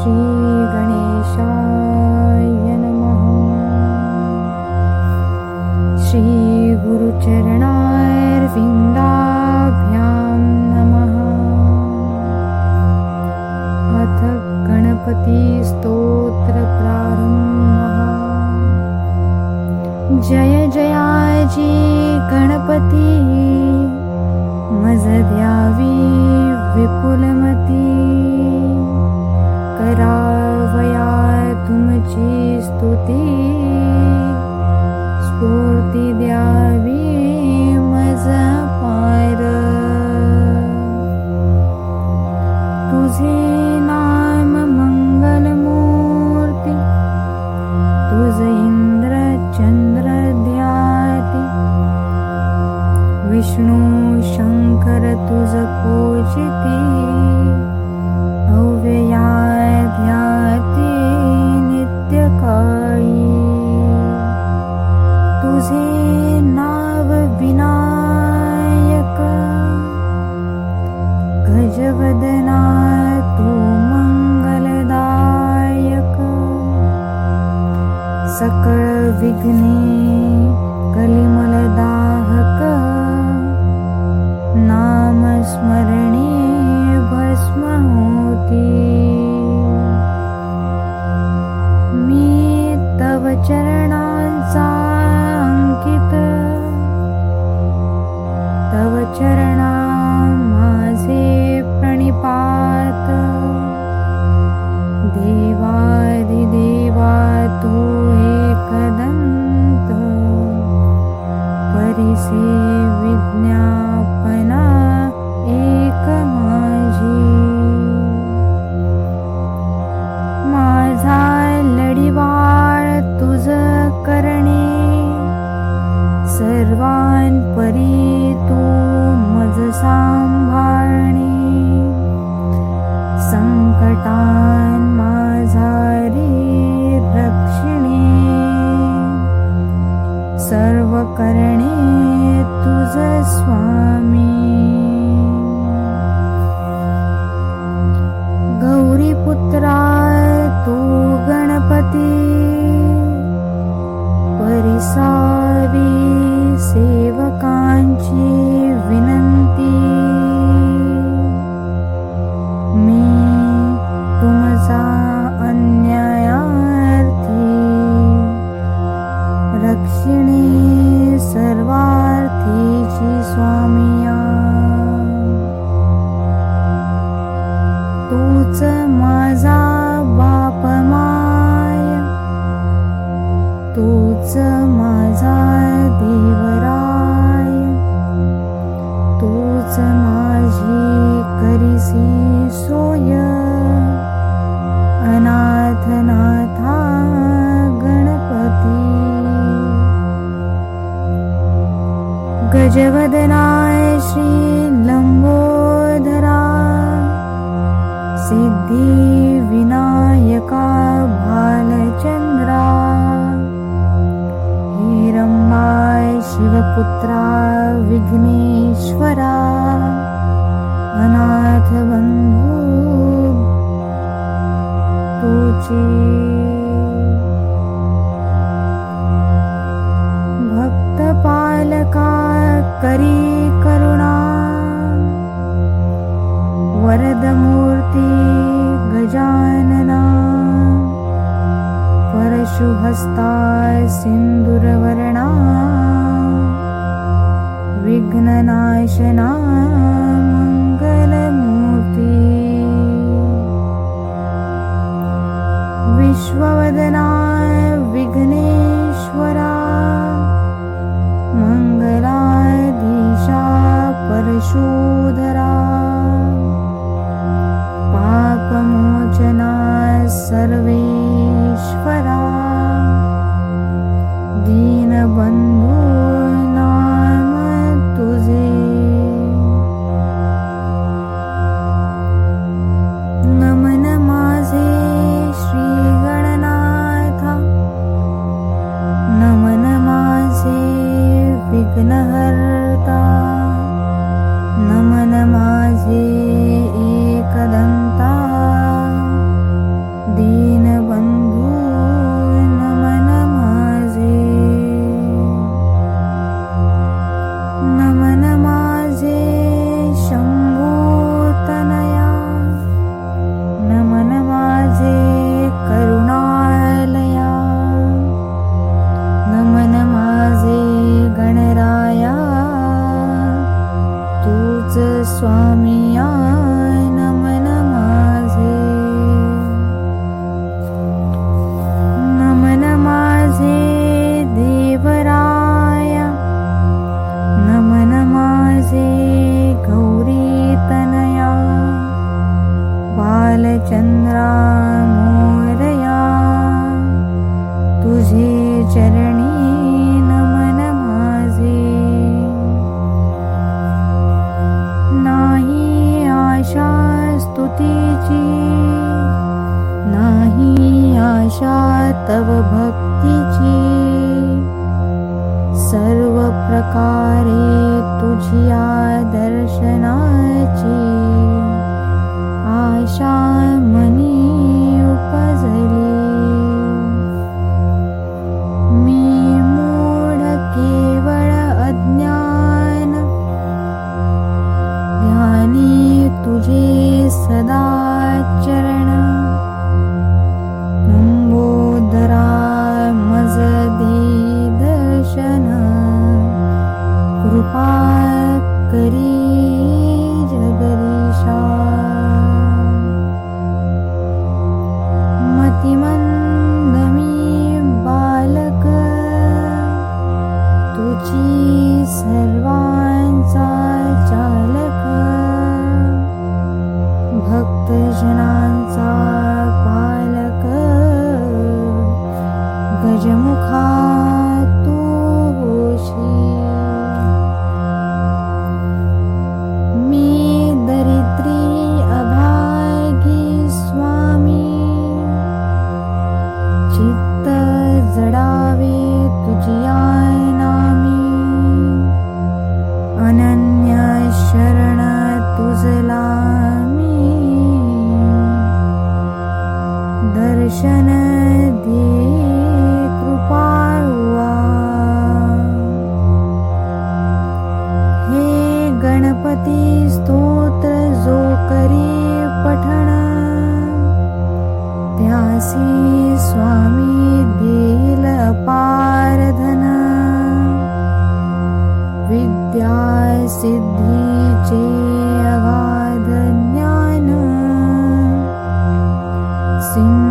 श्रीगणेशाय नमः। श्रीगुरुचरणार्विन्दाभ्यां नमः। अथ गणपतिस्तोत्रप्रारम्भः। जय जयाजी गणपति। मजद्यावी विपुलमती करावया तुमची स्तुती स्फूर्ती द्यावी मज पार तुझे नाम मंगलमूर्ती तुझ इंद्र चंद्र ध्याती। विष्णू शंकर तुझ पूजिती गजवदना तू मंगलदायक। सकळ विघ्ने सर्वांपरी तू मज सांभाळणे. संकटान माझारी रक्षणे. सर्व करणे तुझ स्वामी. गौरीपुत्रा तू गणपती. परिसावी सेवकांची विनंती मी तुमचा अन्यायार्थी। रक्षिणी सर्वार्थीची स्वामिया तूच माझा गजवदनाय श्री लंबोदरा सिद्धी विनायका भालचंद्रा हिरंबाय शिवपुत्रा विघ्नेश्वरा। अनाथ बंधू तुची सिन्दुरवर्णा विघ्ननाशना मङ्गलमूर्ति। विश्ववदना विघ्नेश्वरा मङ्गलाधीशा परशोधरा पापमोचना सर्वेश्वरा Swami. आशा स्तुतीची नाही आशा तव भक्तीची। सर्व प्रकारे तुझि दर्शन अनन्यशरणतुलामि दर्शन दे तु पारुवा हे गणपति sing.